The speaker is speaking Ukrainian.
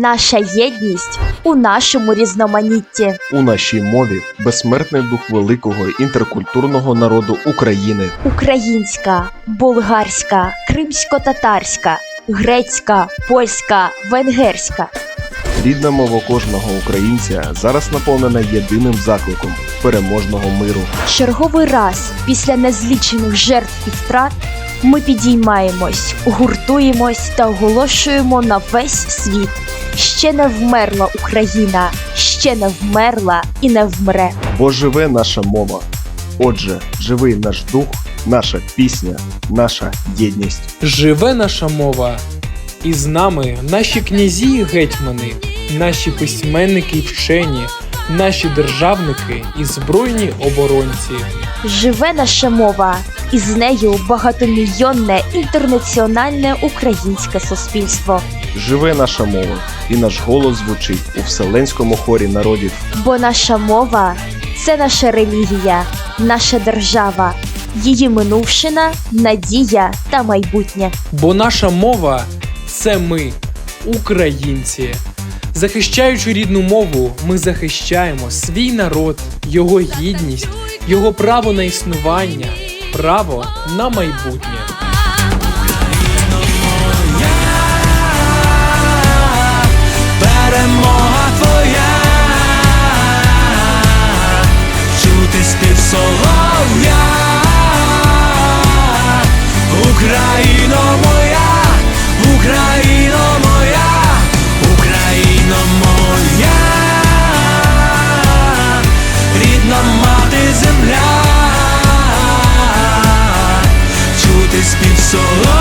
Наша єдність у нашому різноманітті. У нашій мові безсмертний дух великого інтеркультурного народу України. Українська, болгарська, кримсько-татарська, грецька, польська, венгерська. Рідна мова кожного українця зараз наповнена єдиним закликом переможного миру. Черговий раз після незлічених жертв і втрат ми підіймаємось, гуртуємось та оголошуємо на весь світ. Ще не вмерла Україна, ще не вмерла і не вмре. Бо живе наша мова. Отже, живий наш дух, наша пісня, наша єдність. Живе наша мова, і з нами наші князі і гетьмани, наші письменники і вчені, наші державники і збройні оборонці. Живе наша мова, і з нею багатомільйонне інтернаціональне українське суспільство. Живе наша мова, і наш голос звучить у вселенському хорі народів. Бо наша мова це наша релігія, наша держава, її минувшина, надія та майбутнє. Бо наша мова це ми, українці. Захищаючи рідну мову, ми захищаємо свій народ, його гідність, його право на існування, право на майбутнє. Перемога твоя, чути спів солов'я, Україно моя, Україна. So